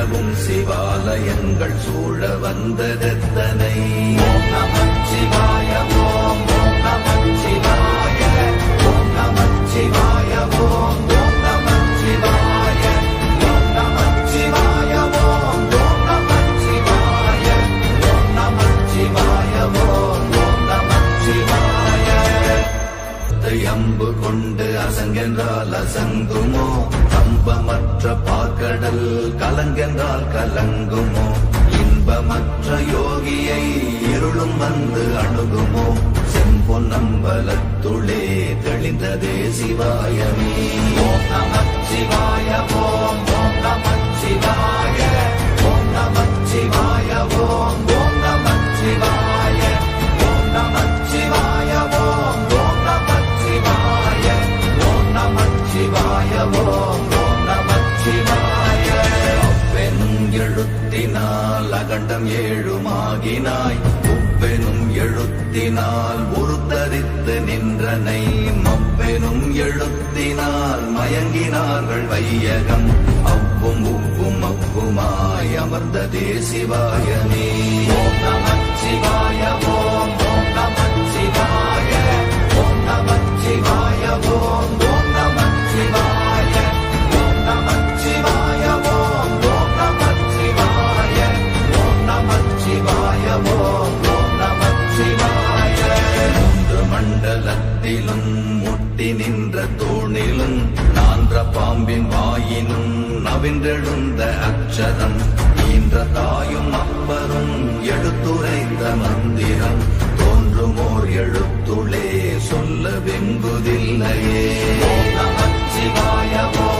எனவும் சிவாலயங்கள் சூழ வந்ததெத்தனை. ஓம் நமச்சிவாய யோகியை இருளும் வந்து அணுகுமோ? செம்பொன் அம்பலத்துளே தெளிந்ததே சிவாயமே. ஓம் சிவாய ஓம் ஓம் நம சிவாய ஓம் நம சிவாய ஓம் ஓம் நம சிவாய. எடுத்து நின்றனை மப்பெனும் எழுத்தினால் மயங்கினார்கள் வையகம். அவ்வும் உப்பும் அப்புமாய் அமர்ந்த தேசிவாயமே சிவாய நமச்சிவாய ஓம் ஓம் நமச்சிவாய ஓம் நமச்சிவாய ஓம் வென்றெழுந்த அச்சரம் ஈன்ற தாயும் அப்பரும் எடுத்துரைத்த மந்திரம் தோன்றுமோர் எழுத்துளே சொல்ல வெங்குதில்லையே. ஓம்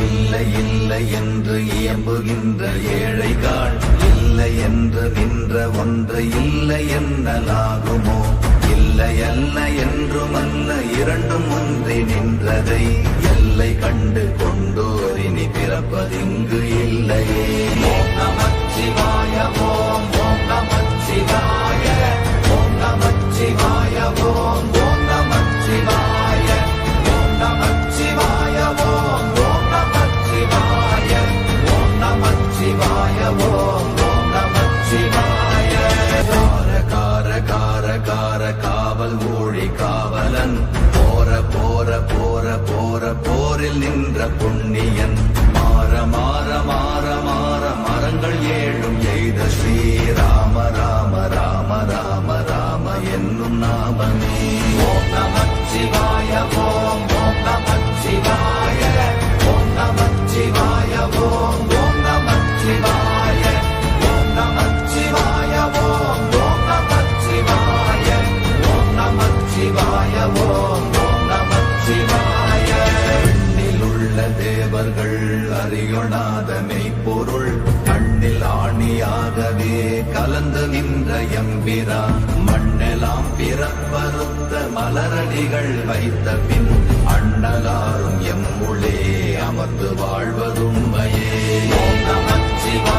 இல்லை இல்லை என்று இயம்புகின்ற ஏழைகள். இல்லை என்று நின்ற ஒன்று இல்லை என்னலாகுமோ? இல்லை அல்ல என்றும் அல்ல இரண்டும் ஒன்றி நின்றதை எல்லை கண்டு கொண்டோர் இனி பிறப்பதிங்கு இல்லையே. நமச்சிவாய ஓம் ஓம் நமச்சிவாய பிறப்பறுத்த மலரடிகள் வைத்த பின் அண்ணலாரும் எம்முளே அமர்ந்து வாழ்வதுண்மையே நமச்சிவா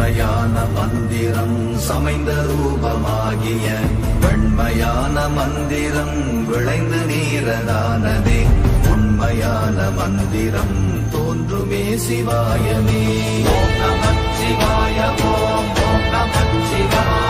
வெண்மையான மந்திரம் சமைந்த ரூபமாகிய வெண்மையான மந்திரம் விளைந்து நீரதானதே. உண்மையான மந்திரம் தோன்றுமே சிவாயமே. ஓம் நமச்சிவாய ஓம் நமச்சிவாய